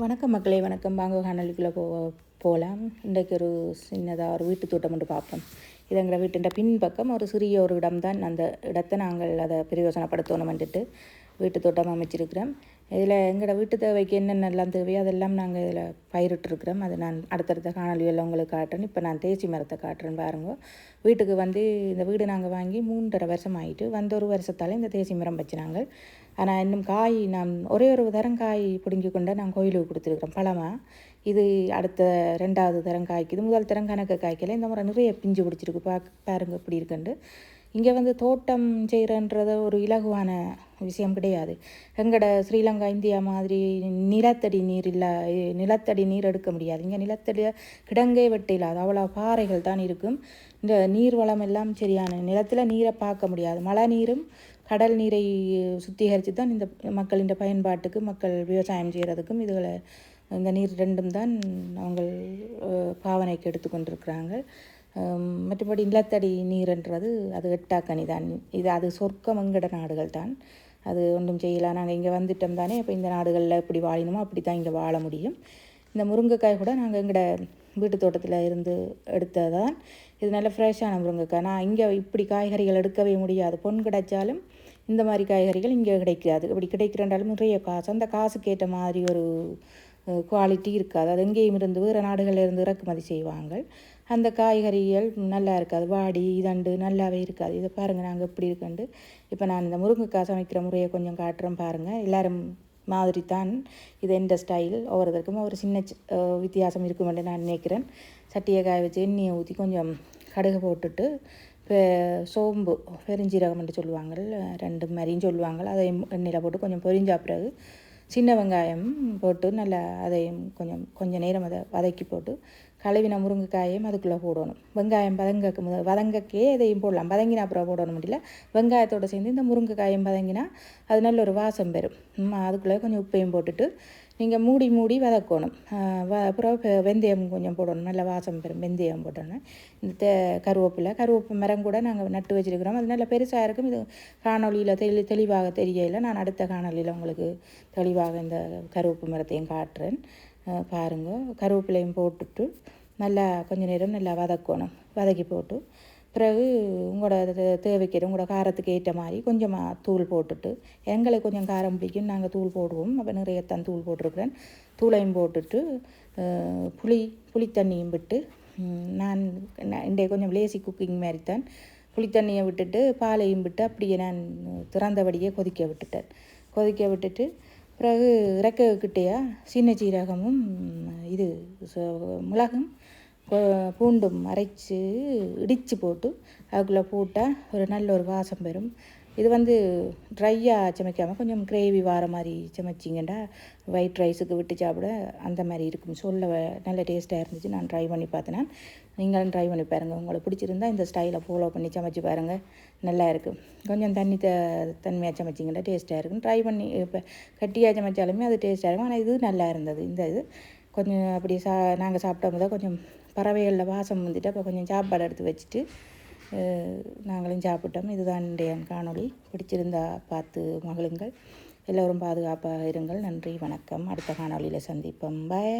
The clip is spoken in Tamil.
வணக்கம் மக்களே வணக்கம். வாங்க காணொலிக்குள்ளே போ போகலாம் இன்றைக்கு ஒரு சின்னதாக ஒரு வீட்டு தோட்டம் மட்டும் பார்ப்போம். இது எங்களை வீட்டின் பின்பக்கம் ஒரு சிறிய ஒரு இடம்தான். அந்த இடத்தை நாங்கள் அதை பிரயோசனப்படுத்தணுமென்ட்டு வீட்டு தோட்டம் அமைச்சிருக்கிறோம். இதில் எங்களோட வீட்டு தேவைக்கு என்னென்னலாம் தேவையோ அதெல்லாம் நாங்கள் இதில் பயிரிட்டுருக்குறோம். அதை நான் அடுத்தடுத்த காணொலியெல்லாம் உங்களுக்கு காட்டுறேன். இப்போ நான் தேசி மரத்தை காட்டுறேன் பாருங்க. வீட்டுக்கு வந்து இந்த வீடு நாங்கள் வாங்கி மூன்றரை வருஷம் ஆகிட்டு வந்த ஒரு வருஷத்தால் இந்த தேசி மரம் வச்சு நாங்கள் ஆனால் இன்னும் காய் நான் ஒரே ஒரு தரம் காய் பிடுங்கி கொண்டு நான் கோயிலுக்கு கொடுத்துருக்குறேன் பழமாக இது அடுத்த ரெண்டாவது தரம் காய்க்குது முதல் தரம் கணக்கு காய்க்கல இந்த முறை நிறைய பிஞ்சு பிடிச்சிருக்கு பா பாருங்க இப்படி இருக்குண்டு இங்கே வந்து தோட்டம் செய்கிறன்றது ஒரு இலகுவான விஷயம் கிடையாது. எங்கட ஸ்ரீலங்கா இந்தியா மாதிரி நிலத்தடி நீர் இல்லை நிலத்தடி நீர் எடுக்க முடியாது. இங்கே நிலத்தடி கிடங்கே வெட்ட இல்லாது அவ்வளோ பாறைகள் தான் இருக்கும். இந்த நீர் வளம் எல்லாம் சரியான நிலத்தில் நீரை பார்க்க முடியாது. மழை நீரும் கடல் நீரை சுத்திகரித்து தான் இந்த மக்களின் பயன்பாட்டுக்கு மக்கள் விவசாயம் செய்கிறதுக்கும் இதுகளை இந்த நீர் ரெண்டும் தான் அவங்கள் பாவனைக்கு எடுத்துக்கொண்டிருக்கிறாங்க மற்றபடி நிலத்தடி நீர்ன்றது அது எட்டாக்கனி தான். இது அது சொர்க்கம் எங்கட நாடுகள் தான் அது ஒன்றும் செய்யலாம் நாங்கள் இங்கே வந்துட்டோம் தானே இப்போ இந்த நாடுகளில் எப்படி வாழினோமோ அப்படி தான் இங்கே வாழ முடியும். இந்த முருங்கைக்காய் கூட நாங்கள் எங்கட வீட்டு தோட்டத்தில் இருந்து எடுத்ததான். இது நல்ல ஃப்ரெஷ்ஷான முருங்கைக்காய். நான் இங்கே இப்படி காய்கறிகள் எடுக்கவே முடியாது. பொன் கிடைச்சாலும் இந்த மாதிரி காய்கறிகள் இங்கே கிடைக்காது. இப்படி கிடைக்கிறண்டாலும் நிறைய காசு. அந்த காசுக்கு ஏற்ற மாதிரி ஒரு குவாலிட்டி இருக்காது. அது எங்கேயும் இருந்து வேறு நாடுகளில் இருந்து இறக்குமதி செய்வாங்க. அந்த காய்கறிகள் நல்லா இருக்காது. வாடி இதண்டு நல்லாவே இருக்காது. இதை பாருங்கள் நாங்கள் எப்படி இருக்குண்டு இப்போ நான் இந்த முருங்கைக்காய் சமைக்கிற முறையை கொஞ்சம் காட்டுறேன் பாருங்கள் எல்லோரும் மாதிரி தான் இது எந்த ஸ்டைல் ஒவ்வொருத்தருக்கும் ஒரு சின்ன வித்தியாசம் இருக்குமென்று நான் நினைக்கிறேன். சட்டியை காய வச்சு எண்ணெயை ஊற்றி கொஞ்சம் கடுகு போட்டுட்டு சோம்பு சோம்பு பெருஞ்சீரகம்னு சொல்லுவாங்க ரெண்டு மாதிரியும் சொல்லுவாங்க அதை எண்ணெயில் போட்டு கொஞ்சம் பொரிஞ்சா பிறகு சின்ன வெங்காயம் போட்டு நல்லா அதையும் கொஞ்சம் கொஞ்சம் நேரம் அதை வதக்கி போட்டு கழுவின முருங்கைக்காயையும் அதுக்குள்ளே போடணும். வெங்காயம் பதங்கக்கு முத வதங்கக்கே இதையும் போடலாம். பதங்கினா அப்புறம் போடணும் முடியல. வெங்காயத்தோடு சேர்ந்து இந்த முருங்கைக்காயும் பதங்கினா அது நல்ல ஒரு வாசம் பெறும். அதுக்குள்ளே கொஞ்சம் உப்பையும் போட்டுட்டு நீங்கள் மூடி மூடி வதக்கணும். வ அப்புறம் வெந்தயம் கொஞ்சம் போடணும். நல்ல வாசம் பெறும். வெந்தயம் போட்டோன்னே இந்த தே கருவேப்பிலை. கருவேப்பு மரம் கூட நாங்கள் நட்டு வச்சுருக்கிறோம். அது நல்ல பெருசாக இருக்கும். இது காணொலியில் தெளி தெளிவாக தெரியல. நான் அடுத்த காணொலியில் உங்களுக்கு தெளிவாக இந்த கருவேப்பு மரத்தையும் காட்டுறேன். பாருங்க. கருவேப்பிலையும் போட்டுட்டு நல்லா கொஞ்சம் நேரம் நல்லா வதக்கணும். வதக்கி போட்டு பிறகு உங்களோட தேவைக்கு உங்களோட காரத்துக்கு ஏற்ற மாதிரி கொஞ்சமாக தூள் போட்டுட்டு எங்களுக்கு கொஞ்சம் காரம் பிடிக்கும் நாங்கள் தூள் போடுவோம். அப்போ நிறையத்தான் தூள் போட்டிருக்கிறேன். தூளையும் போட்டுட்டு புளி புளித்தண்ணியும் விட்டு நான் இன்றைய கொஞ்சம் லேசி குக்கிங் மாதிரி தான். புளித்தண்ணியை விட்டுட்டு பாலையும் விட்டு அப்படியே நான் திறந்தபடியே கொதிக்க விட்டுட்டேன். கொதிக்க விட்டுட்டு பிறகு இறக்கக்கிட்டேயா? சின்ன சீரகமும் இது மிளகும் பூண்டும் அரைச்சி இடித்து போட்டு அதுக்குள்ளே போட்டால் ஒரு நல்ல ஒரு வாசம் பெறும். இது வந்து ட்ரையாக சமைக்காமல் கொஞ்சம் கிரேவி வார மாதிரி சமைச்சிங்கடா. ஒயிட் ரைஸுக்கு விட்டு சாப்பிட அந்த மாதிரி இருக்கும். சொல்ல நல்ல டேஸ்ட்டாக இருந்துச்சு. நான் ட்ரை பண்ணி பார்த்தேன்னா நீங்களும் ட்ரை பண்ணி பாருங்கள் உங்களுக்கு பிடிச்சிருந்தா இந்த ஸ்டைலை ஃபாலோ பண்ணி சமைச்சு பாருங்கள் நல்லா இருக்கும் கொஞ்சம் தண்ணி த தன்மையாக சமைச்சிங்கன்னா டேஸ்ட்டாக இருக்கும். ட்ரை பண்ணி இப்போ கட்டியாக சமைச்சாலுமே அது டேஸ்ட்டாக இருக்கும். ஆனால் இது நல்லா இருந்தது. இந்த இது கொஞ்சம் அப்படி சா நாங்கள் சாப்பிட்டோம் தான் கொஞ்சம் பறவைகளில் வாசம் வந்துட்டு அப்போ கொஞ்சம் சாப்பாடு எடுத்து வச்சுட்டு நாங்களும் சாப்பிட்டோம். இதுதான் என் காணொளி. பிடிச்சிருந்தா பார்த்து மகளுங்கள் எல்லோரும் பாதுகாப்பாக இருங்கள். நன்றி வணக்கம். அடுத்த காணொளியில் சந்திப்போம். பாய்